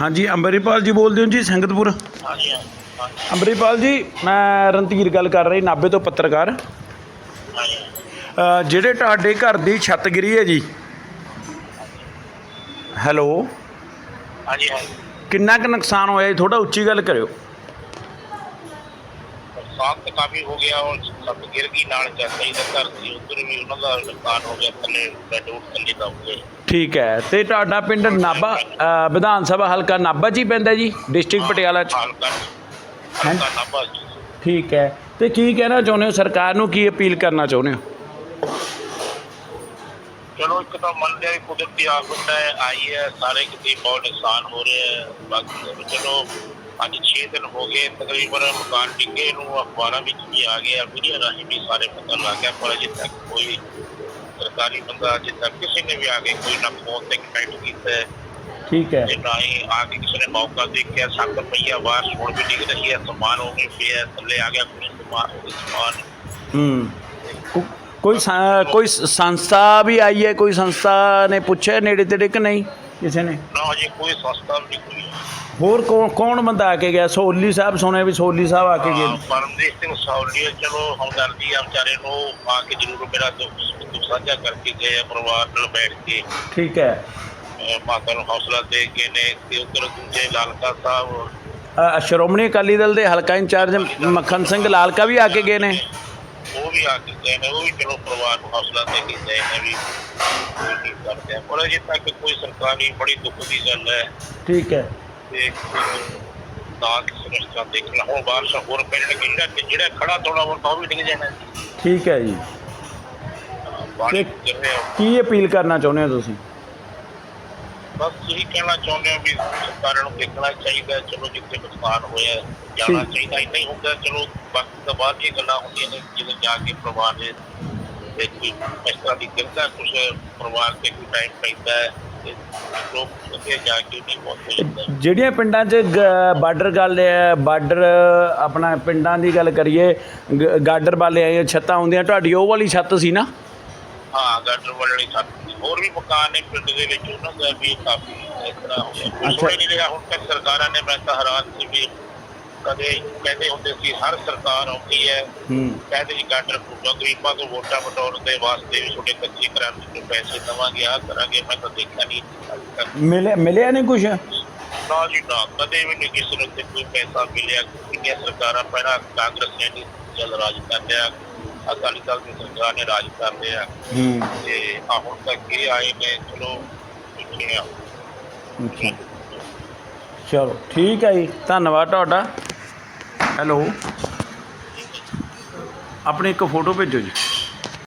ਹਾਂਜੀ ਅੰਬਰੀਪਾਲ ਜੀ ਬੋਲਦੇ ਹੋ ਜੀ ਸੰਗਤਪੁਰ? ਹਾਂਜੀ ਅੰਬਰੀਪਾਲ ਜੀ ਮੈਂ ਰਣਧੀਰ ਗੱਲ ਕਰ ਰਹੀ ਨਾਭੇ ਤੋਂ ਪੱਤਰਕਾਰ। ਜਿਹੜੇ ਤੁਹਾਡੇ ਘਰ ਦੀ ਛੱਤ ਗਿਰੀ ਹੈ ਜੀ? ਹੈਲੋ? ਹਾਂਜੀ ਹਾਂਜੀ। ਕਿੰਨਾ ਕੁ ਨੁਕਸਾਨ ਹੋਇਆ ਜੀ? ਥੋੜਾ ਉੱਚੀ ਗੱਲ ਕਰਿਓ। ਨੁਕਸਾਨ ਤਾਂ ਕਾਫੀ ਹੋ ਗਿਆ ਉਹ ਸਭ ਗਿਰ ਗਈ ਨਾਲ ਚਾਚਾ ਦਾ ਘਰ ਸੀ ਉਧਰ ਵੀ ਉਹਨਾਂ ਦਾ ਨੁਕਸਾਨ ਹੋ ਗਿਆ ਥੱਲੇ ਬੈੱਡ ਥੱਲੇ ਦਾ ਹੋ ਗਿਆ ਠੀਕ ਹੈ। ਤੇ ਤੁਹਾਡਾ ਪਿੰਡ ਅ, ਵਿਧਾਨ ਸਭਾ ਹਲਕਾ 'ਚ ਹੀ ਪੈਂਦਾ ਜੀ ਡਿਸਟ੍ਰਿਕਟ ਪਟਿਆਲਾ 'ਚ? ਹਲਕਾ ਹਲਕਾ ਨਾਭਾ ਜੀ। ਠੀਕ ਹੈ। ਤੇ ਕੀ ਕਹਿਣਾ ਚਾਹੁੰਦੇ ਹੋ? ਸਰਕਾਰ ਨੂੰ ਕੀ ਅਪੀਲ ਕਰਨਾ ਚਾਹੁੰਦੇ ਹੋ? ਚਲੋ ਇੱਕ ਤਾਂ ਮੰਨਦੇ ਆ ਵੀ ਕੁਦਰਤੀ ਆਫਤ ਹੈ ਆਈ ਹੈ ਸਾਰੇ ਕਿਤੇ ਬਹੁਤ ਨੁਕਸਾਨ ਹੋ ਰਿਹਾ ਹੈ। ਬਾਕੀ ਚਲੋ ਅੱਜ 6 ਦਿਨ ਹੋ ਗਏ ਤਕਰੀਬਨ ਮਕਾਨ ਡਿੱਗੇ ਨੂੰ ਅਖਬਾਰਾਂ ਵਿੱਚ ਵੀ ਆ ਗਿਆ ਮੀਡੀਆ ਰਾਹੀਂ ਵੀ ਸਾਰੇ ਪਤਾ ਲੱਗ ਗਿਆ ਪਰ ਅਜੇ ਤੱਕ ਕੋਈ ਸਰਕਾਰੀ ਬੰਦਾ ਅਜੇ ਤੱਕ ਕਿਸੇ ਨੇ ਵੀ ਆ ਕੇ ਕੋਈ ਨਾ ਫੋਨ ਤੇ ਕੰਟੈਕਟ ਕੀਤਾ ਹੈ ਠੀਕ ਹੈ ਤੇ ਨਾ ਹੀ ਆ ਕੇ ਕਿਸੇ ਨੇ ਮੌਕਾ ਦੇਖਿਆ ਸੱਤ ਪਈਆ ਬਾਹਰ ਛੋੜ ਵੀ ਡਿੱਗ ਰਹੀ ਹੈ ਸਮਾਨ ਹੋ ਗਈ ਪਿਆ ਥੱਲੇ ਆ ਗਿਆ ਕੋਈ ਸਮਾਨ ਹੋ ਗਿਆ ਸਮਾਨ ਹੂੰ ਕੋ- ਕੋਈ ਸੰ- ਕੋਈ ਸ- ਸੰਸਥਾ ਵੀ ਆਈ ਹੈ ਕੋਈ ਸੰਸਥਾ ਕਿਸੇ ਨੇ? ਨਾ ਅਜੇ ਕੋਈ ਸੰਸਥਾ ਵੀ ਨਹੀਂ ਕੋਈ ਹੋਰ ਕੌਣ ਕੌਣ ਬੰਦਾ ਆ ਕੇ ਗਿਆ? ਸੋਲੀ ਸਾਹਿਬ ਸੁਣਿਆ ਵੀ ਸੋਲੀ ਸਾਹਿਬ ਆ ਕੇ ਗਏ ਹਾਂ। ਪਰਮਜੀਤ ਸਿੰਘ ਸੌਲੀਆ ਚਲੋ ਹਮਦਰਦੀ ਆ ਵਿਚਾਰੇ ਨੂੰ ਆ ਕੇ ਜ਼ਰੂਰ ਮੇਰਾ ਦੁੱਖ ਦੁੱਖ ਸਾਂਝਾ ਕਰਕੇ ਗਏ ਆ ਪਰਿਵਾਰ ਨਾਲ ਬੈਠ ਕੇ। ਠੀਕ ਹੈ। ਅਹ ਮਾਤਾ ਨੂੰ ਹੌਸਲਾ ਦੇ ਕੇ ਨੇ ਤੇ ਉਧਰ ਦੂਜੇ ਲਾਲਕਾ ਸਾਹਿਬ। ਅ, ਸ਼੍ਰੋਮਣੀ ਅਕਾਲੀ ਦਲ ਦੇ ਹਲਕਾ ਇੰਚਾਰਜ ਮੱਖਣ ਸਿੰਘ ਲਾਲਕਾ ਵੀ ਆ ਕੇ ਗਏ ਨੇ? ਉਹ ਵੀ ਆ ਕੇ ਗਏ ਨੇ ਉਹ ਵੀ ਚਲੋ ਪਰਿਵਾਰ ਨੂੰ ਹੌਸਲਾ ਦੇ ਕੇ ਗਏ ਨੇ ਵੀ ਕੋਈ ਨਹੀਂ ਕਰਦੇ ਆ। ਪਰ ਅਜੇ ਤੱਕ ਕੋਈ ਸਰਕਾਰੀ ਬੜੀ ਦੁੱਖ ਦੀ ਗੱਲ ਹੈ। ਠੀਕ ਹੈ। ਤੇ ਨਾ ਕਿਸੇ ਇਸ ਦੇਖਣਾ ਹੁਣ ਬਾਰਿਸ਼ ਹੋਰ ਪੈਣ ਲੱਗੀ ਜਿਹੜਾ ਜਿਹੜਾ ਖੜਾ ਥੋੜਾ ਬਹੁਤ ਉਹ ਵੀ ਡਿੱਗ ਜਾਣਾ ਠੀਕ ਹੈ ਜੀ। ਕੀ ਅਪੀਲ ਕਰਨਾ ਚਾਹੁੰਦੇ ਹੋ ਤੁਸੀਂ? ਬਸ ਇਹੀ ਕਹਿਣਾ ਚਾਹੁੰਦੇ ਹਾਂ ਵੀ ਸਰਕਾਰਾਂ ਨੂੰ ਦੇਖਣਾ ਚਾਹੀਦਾ ਚਲੋ ਜਿੱਥੇ ਨੁਕਸਾਨ ਹੋਇਆ ਜਾਣਾ। ਚਾਹੀਦਾ ਇੰਨਾ ਹੀ ਹੁੰਦਾ ਚਲੋ ਬਾਕੀ ਤਾਂ ਬਾਅਦ ਦੀਆਂ ਗੱਲਾਂ ਹੁੰਦੀਆਂ ਨੇ ਜਦੋਂ ਜਾ ਕੇ ਪਰਿਵਾਰ ਦੇ ਤੇ ਕੋਈ ਇਸ ਤਰ੍ਹਾਂ ਦੀ ਗਿਰਦਾ ਕੁਝ ਪਰਿਵਾਰ ਤੇ ਕੋਈ ਟਾਈਮ ਪੈਂਦਾ ਹੈ। ਜਿਹੜੀਆਂ ਪਿੰਡਾਂ 'ਚ ਬਾਰਡਰ ਗੱਲ ਹੈ ਬਾਰਡਰ ਆਪਣਾ ਪਿੰਡਾਂ ਦੀ ਗੱਲ ਕਰੀਏ ਗ- ਗਾਡਰ ਵਾਲੇ ਆਏ ਛੱਤਾਂ ਹੁੰਦੀਆਂ ਤੁਹਾਡੀ ਉਹ ਵਾਲੀ ਛੱਤ ਸੀ ਨਾ ਹਾਂ ਗਾਡਰ ਵਾਲੀ ਛੱਤ ਹੋਰ ਵੀ ਮਕਾਨ ਨੇ ਪਿੰਡ ਦੇ ਵਿੱਚ ਉਹਨਾਂ ਦਾ ਵੀ ਕਾਫੀ ਤਰ੍ਹਾਂ ਹੋ ਗਿਆ। ਅੱਛਾ। ਨਹੀਂ ਰਿਹਾ ਹੁਣ ਤੱਕ ਸਰਕਾਰਾਂ ਨੇ ਮੈਂ ਤਾਂ ਹੈਰਾਨ ਸੀ ਵੀ ਕਦੇ ਕਹਿੰਦੇ ਹੁੰਦੇ ਸੀ ਹਰ ਸਰਕਾਰ ਆਉਂਦੀ ਹੈ। ਕਹਿੰਦੇ ਜੀ ਗਾਡਰ ਪੂਜਾ ਗਰੀਬਾਂ ਤੋਂ ਵੋਟਾਂ ਵਟਾਉਣ ਦੇ ਵਾਸਤੇ ਵੀ ਛੋਟੇ ਕੱਚੇ ਕਰਾਂ ਨੂੰ ਪੈਸੇ ਦੇਵਾਂਗੇ ਆ ਕਰਾਂਗੇ ਮੈਂ ਤਾਂ ਦੇਖਿਆ ਨਹੀਂ ਮਿਲਿਆ ਮਿਲਿਆ ਨਹੀਂ ਕੁਝ ਨਾ ਜੀ ਨਾ ਕਦੇ ਵੀ ਨਹੀਂ ਕਿਸੇ ਨੂੰ ਤੇ ਕੋਈ ਪੈਸਾ ਮਿਲਿਆ। ਕਿੰਨੀਆਂ ਸਰਕਾਰਾਂ ਪਹਿਲਾਂ ਕਾਂਗਰਸ ਨੇ ਚੱਲ ਰਾਜ ਕਰ ਰਿਹਾ ਅਕਾਲੀ ਦਲ ਦੀ ਸਰਕਾਰ ਨੇ ਰਾਜ ਕਰ ਹੂੰ। ਤੇ ਆ ਹੁਣ ਤੱਕ ਇਹ ਆਏ ਨੇ ਚਲੋ ਪੁੱਛੇ ਆ ਅੱਛਾ। ਚਲੋ ਠੀਕ ਹੈ ਜੀ ਧੰਨਵਾਦ ਤੁਹਾਡਾ। ਹੈਲੋ। ਆਪਣੀ ਇੱਕ ਫੋਟੋ ਭੇਜੋ ਜੀ।